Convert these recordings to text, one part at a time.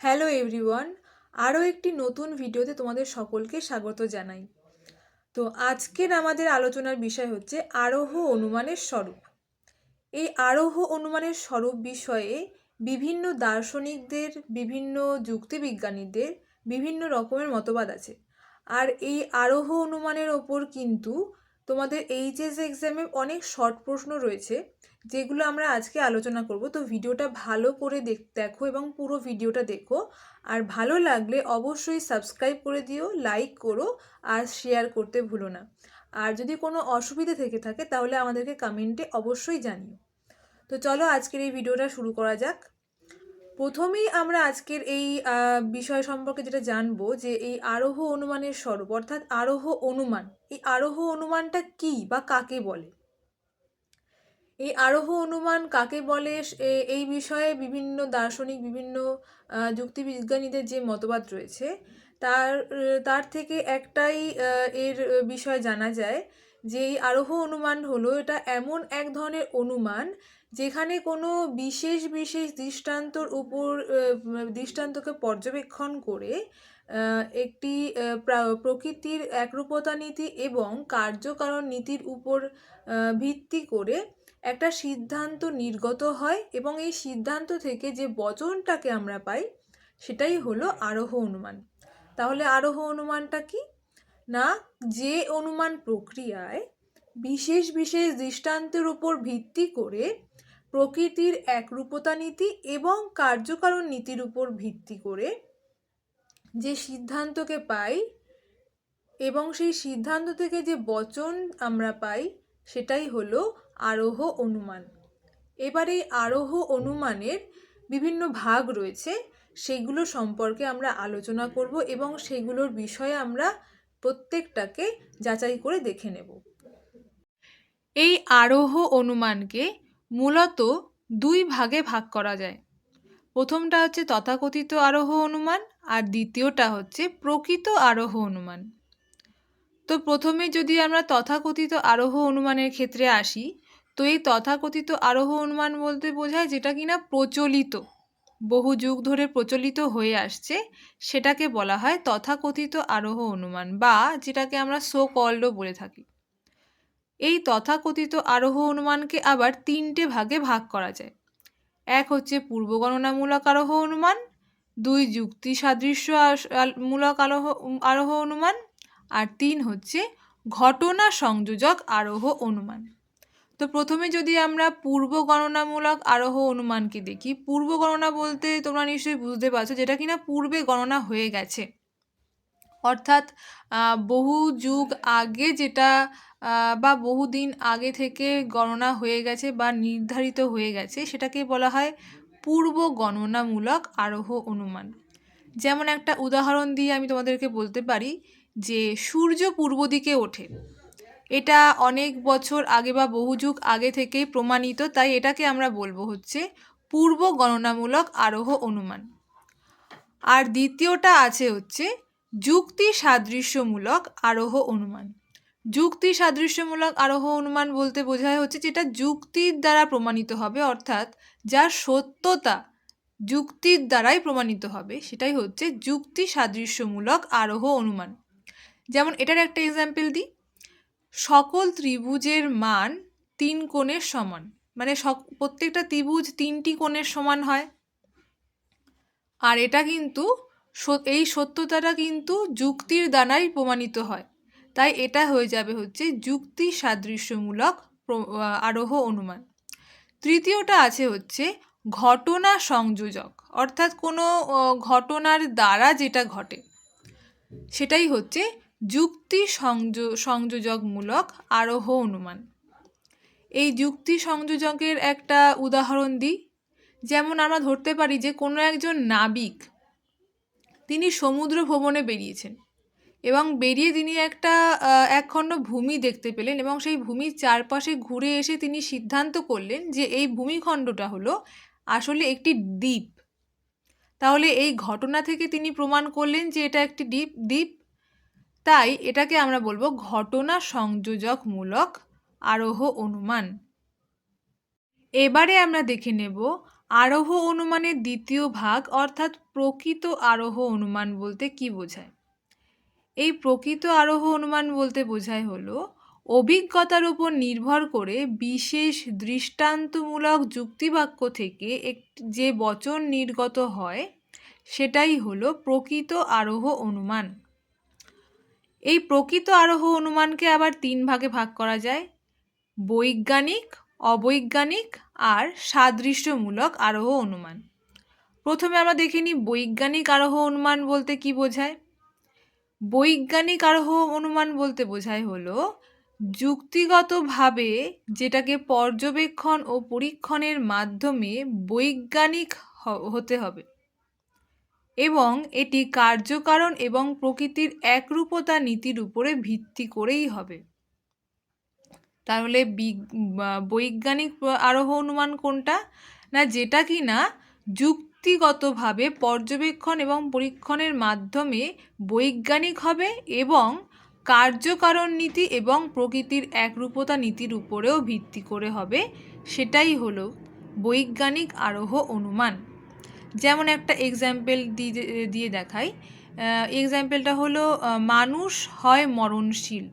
Hello everyone, আরও একটি নতুন ভিডিওতে তোমাদের সকলকে স্বাগত জানাই। তো আজকের আমাদের আলোচনার বিষয় হচ্ছে আরোহ অনুমানের স্বরূপ। এই আরোহ অনুমানের স্বরূপ বিষয়ে বিভিন্ন দার্শনিকদের, বিভিন্ন যুক্তিবিজ্ঞানীদের বিভিন্ন রকমের মতবাদ আছে। আর এই আরোহ অনুমানের ওপর কিন্তু তোমাদের এইচএস এক্সামে অনেক শর্ট প্রশ্ন রয়েছে, যেগুলো আমরা আজকে আলোচনা করব, তো ভিডিওটা ভালো করে দেখ, দেখো এবং পুরো ভিডিওটা দেখো। আর ভালো লাগলে অবশ্যই সাবস্ক্রাইব করে দিও লাইক করো আর শেয়ার করতে ভুলো না। আর যদি কোনো অসুবিধা থেকে থাকে তাহলে আমাদেরকে কমেন্টে অবশ্যই জানিও। তো চলো আজকের এই ভিডিওটা শুরু করা যাক। প্রথমেই আমরা আজকের এই বিষয় সম্পর্কে যেটা জানব যে এই আরোহ অনুমানের স্বরূপ, অর্থাৎ আরোহ অনুমান, এই আরোহ অনুমানটা কি বা কাকে বলে? এই আরোহ অনুমান কাকে বলে? এই বিষয়ে বিভিন্ন দার্শনিক, বিভিন্ন যুক্তিবিজ্ঞানীদের যে মতবাদ রয়েছে, তার তার থেকে একটাই এর বিষয়ে জানা যায় যে এই আরোহ অনুমান হলো এটা এমন এক ধরনের অনুমান যেখানে কোনো বিশেষ বিশেষ দৃষ্টান্তর উপর দৃষ্টান্তকে পর্যবেক্ষণ করে একটি প্রকৃতির একরূপতা নীতি এবং কার্যকারণ নীতির উপর ভিত্তি করে একটা সিদ্ধান্ত নির্গত হয় এবং এই সিদ্ধান্ত থেকে যে বচনটাকে আমরা পাই, সেটাই হলো আরোহ অনুমান। তাহলে আরোহ অনুমানটা কি? না, যে অনুমান প্রক্রিয়ায় বিশেষ বিশেষ দৃষ্টান্তের উপর ভিত্তি করে প্রকৃতির একরূপতা নীতি এবং কার্যকারণ নীতির উপর ভিত্তি করে যে সিদ্ধান্তকে পাই এবং সেই সিদ্ধান্ত থেকে যে বচন আমরা পাই, সেটাই হলো আরোহ অনুমান। এবার এই আরোহ অনুমানের বিভিন্ন ভাগ রয়েছে, সেগুলো সম্পর্কে আমরা আলোচনা করব এবং সেগুলোর বিষয়ে আমরা প্রত্যেকটাকে যাচাই করে দেখে নেব। এই আরোহ অনুমানকে মূলত দুই ভাগে ভাগ করা যায়। প্রথমটা হচ্ছে তথাকথিত আরোহ অনুমান আর দ্বিতীয়টা হচ্ছে প্রকৃত আরোহ অনুমান। তো প্রথমে যদি আমরা তথাকথিত আরোহ অনুমানের ক্ষেত্রে আসি, তো এই তথাকথিত আরোহ অনুমান বলতে বোঝায় যেটা কিনা প্রচলিত, বহু যুগ ধরে প্রচলিত হয়ে আসছে, সেটাকে বলা হয় তথাকথিত আরোহ অনুমান বা যেটাকে আমরা সো কল্ড বলে থাকি। এই তথাকথিত আরোহ অনুমানকে আবার তিনটে ভাগে ভাগ করা যায়। এক হচ্ছে পূর্বগণনামূলক আরোহ অনুমান, দুই যুক্তি সাদৃশ্য মূলক আরোহ আরোহ অনুমান, আর তিন হচ্ছে ঘটনা সংযোজক আরোহ অনুমান। তো প্রথমে যদি আমরা পূর্ব গণনামূলক আরোহ অনুমানকে দেখি পূর্ব গণনা বলতে তোমরা নিশ্চয়ই বুঝতে পারছ যেটা কিনা পূর্বে গণনা হয়ে গেছে। অর্থাৎ বহু যুগ আগে যেটা বা বহুদিন আগে থেকে গণনা হয়ে গেছে বা নির্ধারিত হয়ে গেছে, সেটাকে বলা হয় পূর্ব গণনামূলক আরোহ অনুমান। যেমন একটা উদাহরণ দিয়ে আমি তোমাদেরকে বলতে পারি যে, সূর্য পূর্ব দিকে ওঠে। এটা অনেক বছর আগে বা বহু যুগ আগে থেকেই প্রমাণিত, তাই এটাকে আমরা বলব হচ্ছে পূর্ব গণনামূলক আরোহ অনুমান। আর দ্বিতীয়টা আছে হচ্ছে যুক্তি সাদৃশ্যমূলক আরোহ অনুমান। যুক্তি সাদৃশ্যমূলক আরোহ অনুমান বলতে বোঝায় হচ্ছে যেটা যুক্তির দ্বারা প্রমাণিত হবে, অর্থাৎ যার সত্যতা যুক্তির দ্বারাই প্রমাণিত হবে, সেটাই হচ্ছে যুক্তি সাদৃশ্যমূলক আরোহ অনুমান। যেমন এটার একটা এক্সাম্পল দিই। সকল ত্রিভুজের মান তিন কোণের সমান মানে প্রত্যেকটা ত্রিভুজ তিনটি কোণের সমান হয়। আর এটা কিন্তু এই সত্যতাটা কিন্তু যুক্তির দ্বারাই প্রমাণিত হয়। তাই এটা হয়ে যাবে হচ্ছে যুক্তি সাদৃশ্যমূলক আরোহ অনুমান। তৃতীয়টা আছে হচ্ছে ঘটনা সংযোজক, অর্থাৎ কোনো ঘটনার দ্বারা যেটা ঘটে, সেটাই হচ্ছে যুক্তি সংযোজকমূলক আরোহ অনুমান। এই যুক্তি সংযোজকের একটা উদাহরণ দিই। যেমন আমরা ধরতে পারি যে কোনো একজন নাবিক তিনি সমুদ্র ভ্রমণে বেরিয়েছেন এবং বেরিয়ে তিনি একটা একখণ্ড ভূমি দেখতে পেলেন এবং সেই ভূমির চারপাশে ঘুরে এসে তিনি সিদ্ধান্ত করলেন যে এই ভূমিখণ্ডটা হলো আসলে একটি দ্বীপ। তাহলে এই ঘটনা থেকে তিনি প্রমাণ করলেন যে এটা একটি দ্বীপ দ্বীপ। তাই এটাকে আমরা বলব ঘটনা সংযোজকমূলক আরোহ অনুমান। এবারে আমরা দেখে নেব আরোহ অনুমানের দ্বিতীয় ভাগ অর্থাৎ প্রকৃত আরোহ অনুমান বলতে কি বোঝায়? এই প্রকৃত আরোহ অনুমান বলতে বোঝায় হলো, অভিজ্ঞতার উপর নির্ভর করে বিশেষ দৃষ্টান্তমূলক যুক্তিবাক্য থেকে একটি যে বচন নির্গত হয়, সেটাই হলো প্রকৃত আরোহ অনুমান। এই প্রকৃত আরোহ অনুমানকে আবার তিন ভাগে ভাগ করা যায়, বৈজ্ঞানিক, অবৈজ্ঞানিক আর সাদৃশ্যমূলক আরোহ অনুমান। প্রথমে আমরা দেখে নিই বৈজ্ঞানিক আরোহ অনুমান বলতে কি বোঝায়? বৈজ্ঞানিক আরোহ অনুমান বলতে বোঝায় হলো যুক্তিগতভাবে যেটাকে পর্যবেক্ষণ ও পরীক্ষণের মাধ্যমে বৈজ্ঞানিক হতে হবে। এবং এটি কার্যকারণ এবং প্রকৃতির একরূপতা নীতির উপরে ভিত্তি করেই হবে। তাহলে বৈজ্ঞানিক আরোহ অনুমান কোনটা? না, যেটা কি না যুক্তিগতভাবে পর্যবেক্ষণ এবং পরীক্ষণের মাধ্যমে বৈজ্ঞানিক হবে এবং কার্যকারণ নীতি এবং প্রকৃতির একরূপতা নীতির উপরেও ভিত্তি করে হবে, সেটাই হলো বৈজ্ঞানিক আরোহ অনুমান। যেমন একটা এক্সাম্পল দিয়ে দিয়ে দেখাই। এক্সাম্পলটা হলো মানুষ হয় মরণশীল।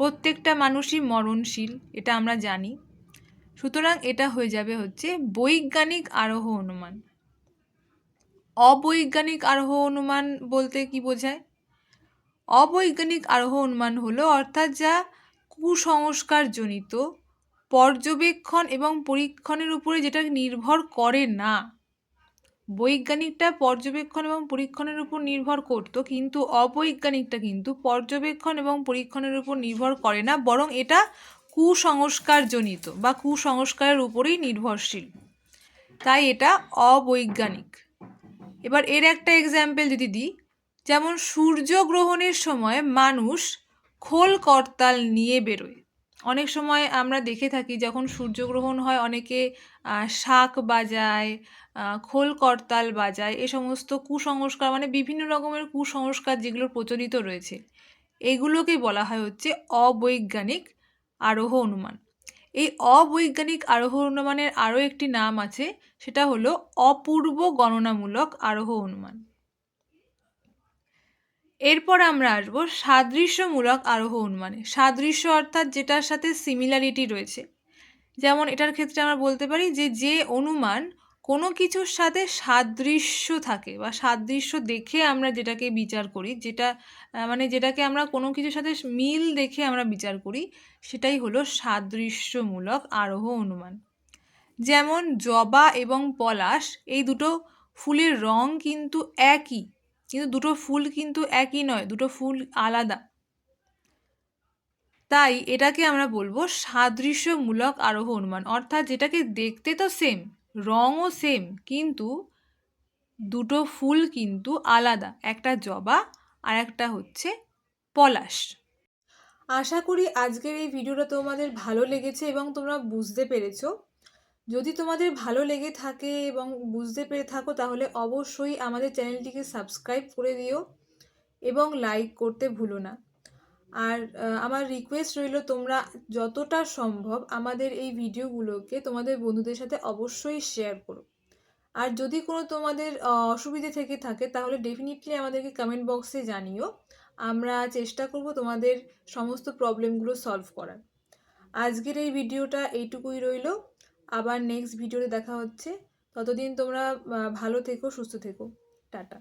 প্রত্যেকটা মানুষই মরণশীল, এটা আমরা জানি। সুতরাং এটা হয়ে যাবে হচ্ছে বৈজ্ঞানিক আরোহ অনুমান। অবৈজ্ঞানিক আরোহ অনুমান বলতে কি বোঝায়? অবৈজ্ঞানিক আরোহ অনুমান হলো অর্থাৎ যা কুসংস্কারজনিত পর্যবেক্ষণ এবং পরীক্ষণের উপরে যেটা নির্ভর করে না। বৈজ্ঞানিকটা পর্যবেক্ষণ এবং পরীক্ষণের উপর নির্ভর করত, কিন্তু অবৈজ্ঞানিকটা কিন্তু পর্যবেক্ষণ এবং পরীক্ষণের উপর নির্ভর করে না, বরং এটা কুসংস্কারজনিত বা কুসংস্কারের উপরেই নির্ভরশীল। তাই এটা অবৈজ্ঞানিক। এবার এর একটা এক্সাম্পল যদি দিই, যেমন সূর্যগ্রহণের সময় মানুষ খোল করতাল নিয়ে বেরোয়। অনেক সময় আমরা দেখে থাকি যখন সূর্যগ্রহণ হয়, অনেকে শাক বাজায় খোল করতাল বাজায়, এ সমস্ত কুসংস্কার মানে বিভিন্ন রকমের কুসংস্কার যেগুলো প্রচলিত রয়েছে। এগুলোকেই বলা হয় হচ্ছে অবৈজ্ঞানিক আরোহ অনুমান। এই অবৈজ্ঞানিক আরোহ অনুমানের আরও একটি নাম আছে, সেটা হলো অপূর্ব গণনামূলক আরোহ অনুমান। এরপর আমরা আসব সাদৃশ্যমূলক আরোহ অনুমানে সাদৃশ্য অর্থাৎ যেটার সাথে সিমিলারিটি রয়েছে। যেমন এটার ক্ষেত্রে আমরা বলতে পারি যে যে অনুমান কোনো কিছুর সাথে সাদৃশ্য থাকে বা সাদৃশ্য দেখে আমরা যেটাকে বিচার করি, যেটা মানে যেটাকে আমরা কোনো কিছুর সাথে মিল দেখে আমরা বিচার করি, সেটাই হলো সাদৃশ্যমূলক আরোহ অনুমান। যেমন জবা এবং পলাশ, এই দুটো ফুলের রং কিন্তু একই। কিন্তু দুটো ফুল কিন্তু একই নয়, দুটো ফুল আলাদা। তাই এটাকে আমরা বলব সাদৃশ্যমূলক আরোহ অনুমান। অর্থাৎ যেটাকে দেখতে তো সেম রঙও সেম কিন্তু দুটো ফুল কিন্তু আলাদা। একটা জবা আর একটা হচ্ছে পলাশ। আশা করি আজকের এই ভিডিওটা তোমাদের ভালো লেগেছে এবং তোমরা বুঝতে পেরেছ। যদি তোমাদের ভালো লেগে থাকে এবং বুঝতে পেরে থাকো, তাহলে অবশ্যই আমাদের চ্যানেলটিকে সাবস্ক্রাইব করে দিও এবং লাইক করতে ভুলো না। আর আমার রিকোয়েস্ট রইল তোমরা যতটা সম্ভব আমাদের এই ভিডিওগুলোকে তোমাদের বন্ধুদের সাথে অবশ্যই শেয়ার করো। আর যদি কোনো তোমাদের অসুবিধে থেকে থাকে, তাহলে ডেফিনেটলি আমাদেরকে কমেন্ট বক্সে জানিও। আমরা চেষ্টা করব তোমাদের সমস্ত প্রবলেমগুলো সলভ করার। আজকের এই ভিডিওটা এইটুকুই রইল। আবার নেক্সট ভিডিওতে দেখা হচ্ছে। ততদিন তোমরা ভালো থেকো সুস্থ থেকো। টাটা।